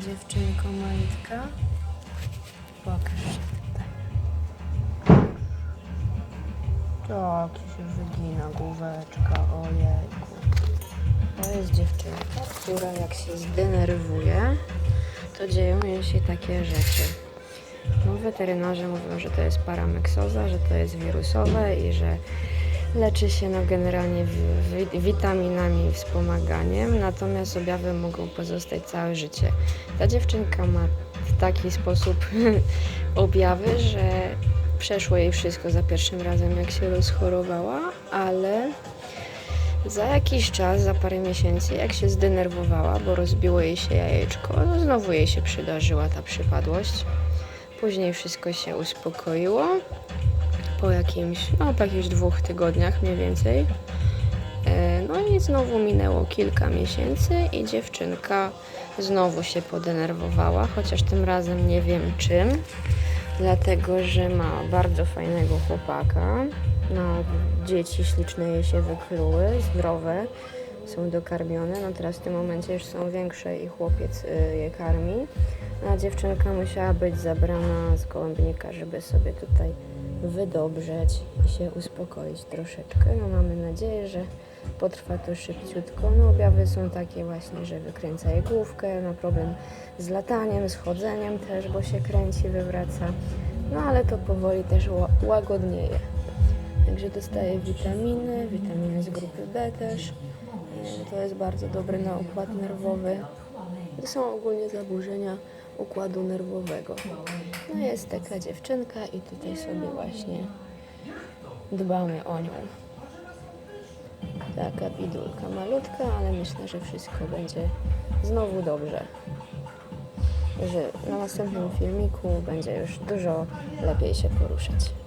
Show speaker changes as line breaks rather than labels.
dziewczynko malitka. Pokaż tutaj. Tak, się wygina główeczka, ojejku. To jest dziewczynka, która jak się zdenerwuje, to dzieją jej się takie rzeczy. No, weterynarze mówią, że to jest parameksoza, że to jest wirusowe i że leczy się no, generalnie wi- wi- witaminami i wspomaganiem, natomiast objawy mogą pozostać całe życie. Ta dziewczynka ma w taki sposób objawy, że przeszło jej wszystko za pierwszym razem, jak się rozchorowała, ale za jakiś czas, za parę miesięcy, jak się zdenerwowała, bo rozbiło jej się jajeczko, no znowu jej się przydarzyła ta przypadłość. Później wszystko się uspokoiło. Po jakimś, no po jakichś dwóch tygodniach mniej więcej. E, No i znowu minęło kilka miesięcy i dziewczynka znowu się podenerwowała, chociaż tym razem nie wiem czym, dlatego że ma bardzo fajnego chłopaka. No, dzieci śliczne jej się wykluły, zdrowe, są dokarmione. No teraz w tym momencie już są większe i chłopiec y, je karmi. A dziewczynka musiała być zabrana z gołębnika, żeby sobie tutaj wydobrzeć i się uspokoić troszeczkę. No mamy nadzieję, że potrwa to szybciutko. No objawy są takie właśnie, że wykręca jej główkę, ma problem z lataniem, z chodzeniem też, bo się kręci, wywraca. No ale to powoli też ła- łagodnieje. Także dostaje witaminy, witaminy z grupy B też. E, To jest bardzo dobre na układ nerwowy. To są ogólnie zaburzenia układu nerwowego. No jest taka dziewczynka i tutaj sobie właśnie dbamy o nią. Taka bidulka malutka, ale myślę, że wszystko będzie znowu dobrze. Że na następnym filmiku będzie już dużo lepiej się poruszać.